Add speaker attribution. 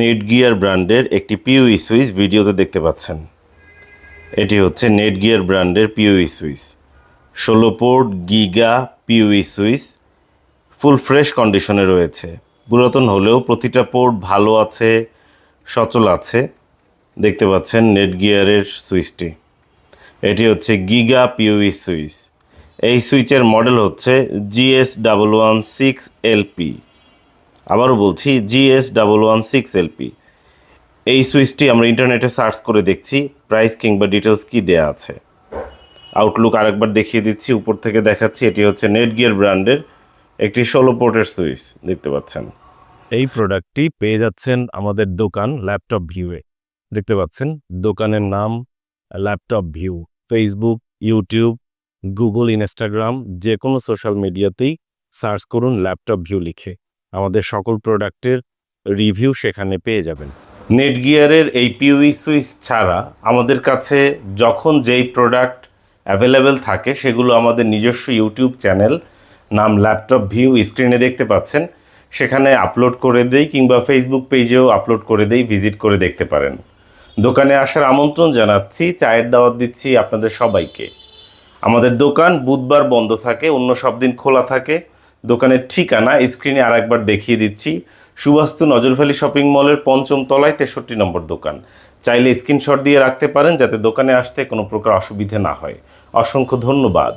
Speaker 1: Netgear ব্র্যান্ডের একটি পিউই switch ভিডিওতে দেখতে পাচ্ছেন। এটি হচ্ছে নেটগিয়ার ব্র্যান্ডের পিউই সুইচ। ষোলো port giga PoE switch full fresh কন্ডিশনে রয়েছে। পুরাতন হলেও প্রতিটা পোর্ট ভালো আছে, সচল আছে। দেখতে পাচ্ছেন নেটগিয়ারের সুইচটি। এটি হচ্ছে গিগা পিউই সুইচ। এই সুইচের মডেল হচ্ছে GS double one six LP আবারও বলছি GS double one six LP এই সুইচটি আমরা ইন্টারনেটে সার্চ করে দেখছি, প্রাইস কিংবা ডিটেলস কি দেয়া আছে। আউটলুক আরেকবার দেখিয়ে দিচ্ছি, উপর থেকে দেখাচ্ছি, এটি হচ্ছে নেট গিয়ার ব্র্যান্ডের একটি ষোলো পোর্টের সুইচ, দেখতে পাচ্ছেন।
Speaker 2: এই প্রোডাক্টটি পেয়ে যাচ্ছেন আমাদের দোকান ল্যাপটপ ভিউয়ে। দেখতে পাচ্ছেন, দোকানের নাম laptop view. Facebook YouTube Google Instagram যে কোনো সোশ্যাল মিডিয়াতেই সার্চ করুন ল্যাপটপ ভিউ লিখে। আমাদের সকল প্রোডাক্টের রিভিউ সেখানে পেয়ে যাবেন।
Speaker 1: নেটগিয়ারের এই পিউই সুইচ ছাড়া আমাদের কাছে যখন যেই প্রোডাক্ট অ্যাভেলেবেল থাকে, সেগুলো আমাদের নিজস্ব ইউটিউব চ্যানেল নাম ল্যাপটপ ভিউ স্ক্রিনে দেখতে পাচ্ছেন। সেখানে আপলোড করে দেই কিংবা ফেসবুক পেজেও আপলোড করে দেই, ভিজিট করে দেখতে পারেন। দোকানে আসার আমন্ত্রণ জানাচ্ছি, চায়ের দাওয়াত দিচ্ছি আপনাদের সবাইকে। আমাদের দোকান বুধবার বন্ধ থাকে, অন্য সব দিন খোলা থাকে। দোকানের ঠিকানা স্ক্রিনে আর একবার দেখিয়ে দিচ্ছি। সুবাস্তু নজরভ্যালি শপিং মলের পঞ্চম তলায় তেষট্টি নম্বর দোকান। চাইলে স্ক্রিনশট দিয়ে রাখতে পারেন যাতে দোকানে আসতে কোনো প্রকার অসুবিধে না হয়। অসংখ্য ধন্যবাদ।